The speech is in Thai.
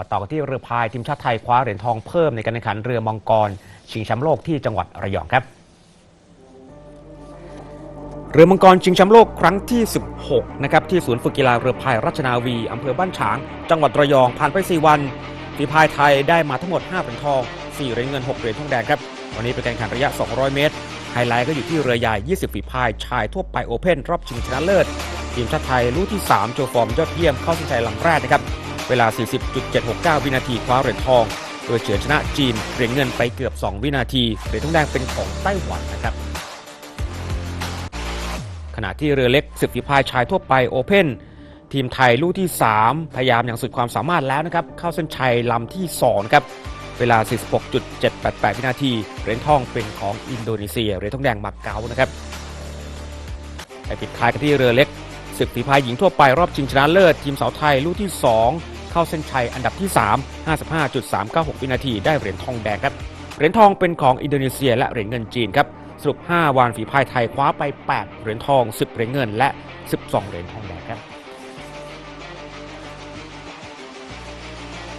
มาต่อกันที่เรือพายทีมชาติไทยคว้าเหรียญทองเพิ่มในการแข่งขันเรือมังกร ชิงแชมป์โลกที่จังหวัดระยองครับ เรือมังกรชิงแชมป์โลกครั้งที่ 16 นะครับที่ศูนย์ฝึกกีฬาเรือพายรัชนาวีอำเภอบ้านฉาง จังหวัดระยองผ่านไป 4 วันฝีพายไทยได้มาทั้งหมด 5เหรียญทอง 4เหรียญเงิน 6เหรียญทองแดงครับ วันนี้เป็นการแข่งขันระยะ 200 เมตร ไฮไลท์ก็อยู่ที่เรือใหญ่ 20 ฝีพายชายทั่วไปโอเพ่นรอบชิงชนะเลิศทีมชาติไทยรู้ที่ 3 โชว์ฟอร์มยอดเยี่ยมเข้าเส้นชัยลำแรกนะครับ เวลา 40.769 วินาทีคว้าเหรียญทอง โดยเฉือนชนะจีนเหรียญเงินไปเกือบ 2 วินาที เหรียญทองแดงเป็นของไต้หวันนะครับ ขณะที่เรือเล็กสิบฝีพายชายทั่วไปโอเพ่นทีมไทยลูกที่ 3 พยายามอย่างสุดความสามารถแล้วนะครับ เข้าเส้นชัยลำที่2ครับเวลา 46.788 วินาที เหรียญทองเป็นของอินโดนีเซีย เหรียญทองแดงมาเก๊านะครับไปปิดท้ายกันที่เรือเล็ก ศึกฝีพายหญิงทั่วไปรอบชิงชนะเลิศ ทีมสาวไทยลูกที่ 2 เข้าเส้นชัยอันดับที่ 3 55.396 วินาทีได้เหรียญทองแดงครับ เหรียญทองเป็นของอินโดนีเซียและเหรียญเงินจีนครับสรุป 5 วานฝีพายไทยคว้าไป 8 เหรียญทอง 10 เหรียญเงินและ 12 เหรียญทองแดงครับ